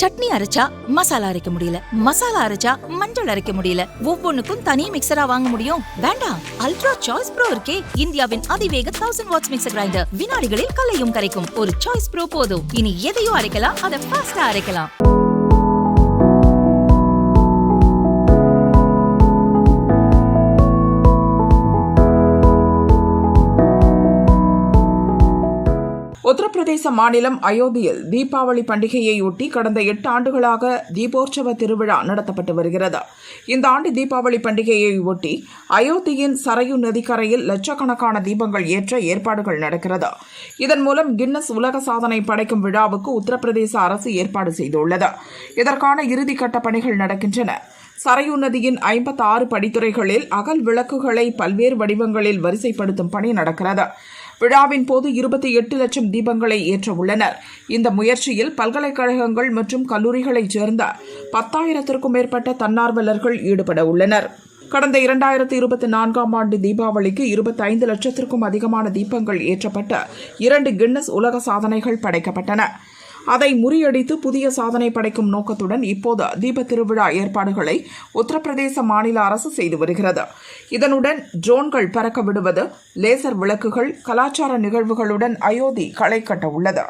சட்னி அரைச்சா மசாலா அரைக்க முடியல. மசாலா அரைச்சா மஞ்சள் அரைக்க முடியல. ஒவ்வொன்னுக்கும் தனி மிக்சரா வாங்க முடியும். வேண்டாம். அல்ட்ரா சாய்ஸ் ப்ரோ இருக்கே. இந்தியாவின் அதிவேக தௌசண்ட் வாட்ஸ் மிக்சர் கிரைண்டர் வினாடிகளில் கலையும் கரைக்கும். ஒரு சாய்ஸ் ப்ரோ போதும். இனி எதையும் அரைக்கலாம். அதை ஃபாஸ்டா அரைக்கலாம். உத்தரப்பிரதேச மாநிலம் அயோத்தியில் தீபாவளி பண்டிகையையொட்டி கடந்த எட்டு ஆண்டுகளாக தீபோற்சவ திருவிழா நடத்தப்பட்டு வருகிறது. இந்த ஆண்டு தீபாவளி பண்டிகையை ஒட்டி அயோத்தியின் சரையு நதிக்கரையில் லட்சக்கணக்கான தீபங்கள் ஏற்ற ஏற்பாடுகள் நடக்கிறது. இதன் மூலம் கின்னஸ் உலக சாதனை படைக்கும் விழாவுக்கு உத்தரப்பிரதேச அரசு ஏற்பாடு செய்துள்ளது. இதற்கான இறுதிக்கட்ட பணிகள் நடக்கின்றன. சரையு நதியின் ஐம்பத்தாறு படித்துறைகளில் அகல் விளக்குகளை பல்வேறு வடிவங்களில் வரிசைப்படுத்தும் பணி நடக்கிறது. விழாவின் போது இருபத்தி எட்டு லட்சம் தீபங்களை ஏற்ற உள்ளனர். இந்த முயற்சியில் பல்கலைக்கழகங்கள் மற்றும் கல்லூரிகளைச் சேர்ந்த பத்தாயிரத்திற்கும் மேற்பட்ட தன்னார்வலர்கள் ஈடுபட உள்ளனர். கடந்த இரண்டாயிரத்தி இருபத்தி நான்காம் ஆண்டு தீபாவளிக்கு இருபத்தைந்து லட்சத்திற்கும் அதிகமான தீபங்கள் ஏற்றப்பட்ட இரண்டு கின்னஸ் உலக சாதனைகள் படைக்கப்பட்டன. அதை முறியடித்து புதிய சாதனை படைக்கும் நோக்கத்துடன் இப்போது தீப திருவிழா ஏற்பாடுகளை உத்தரப்பிரதேச மாநில அரசு செய்து வருகிறது. இதனுடன் ட்ரோன்கள் பறக்க விடுவது லேசர் விளக்குகள் கலாச்சார நிகழ்வுகளுடன் அயோத்தி களை கட்ட உள்ளது.